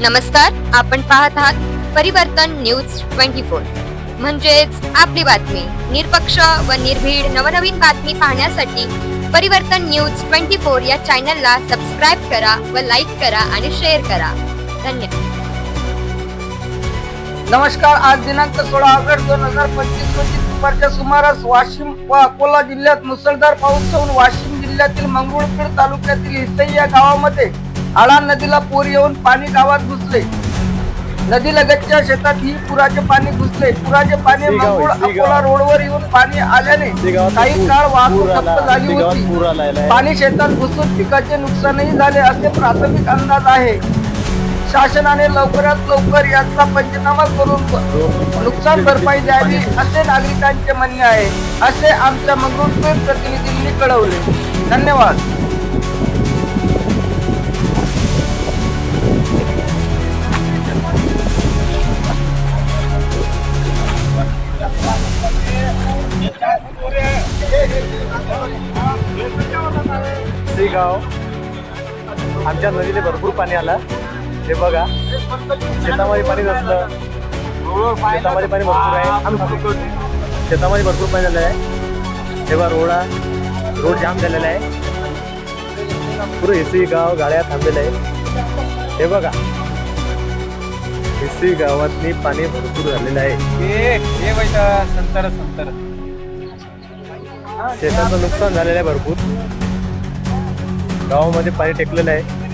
नमस्कार आपण पाहत आहात परिवर्तन न्यूज ट्वेंटी फोर. म्हणजेच आपली बातमी निरपक्ष व निर्भीड नवनवीन बातमी पाहण्यासाठी परिवर्तन न्यूज ट्वेंटी फोर या चॅनलला सबस्क्राईब करा व लाईक करा आणि शेअर करा. धन्यवाद. नमस्कार आज दिनांक सोळा ऑगस्ट दोन हजार पंचवीस रोजी दुपारच्या सुमारास वाशिम व अकोला जिल्ह्यात मुसळधार पाऊस होऊन वाशिम जिल्ह्यातील मंगरुळपीर तालुक्यातील हिसई या गावामध्ये आळा नदीला पूर येऊन पाणी गावात घुसले नदी लगतच्या शेतात ही पुराचे पाणी घुसले पुराचे पाणी. अकोला रोडवर येऊन पाणी आल्याने काही काळ वाहतूक. ठप्प झाली होती. पाणी शेतात घुसून पिकाचे नुकसानही झाले असे प्राथमिक अंदाज आहे शासनाने लवकरात लवकर याचा पंचनामा करून नुकसान भरपाई द्यावी असे नागरिकांचे म्हणणे आहे असे आमच्या मंगरुळपीर प्रतिनिधींनी कळवले धन्यवाद शेगाव आमच्या नदीला भरपूर पाणी आलं. हे बघा शेतामध्ये पाणी नसलं. शेतामध्ये पाणी भरपूर आहे. शेतामध्ये भरपूर पाणी झालेलं आहे हे बघा रोडा रोड जाम झालेला आहे. पुरं एसी गाव गाड्या थांबलेलं आहे हे बघा एसी गावातनी पाणी भरपूर झालेलं आहे. संतर संतर. शेताचं नुकसान झालेलं आहे भरपूर. गावामध्ये पाणी टेकलेलं आहे.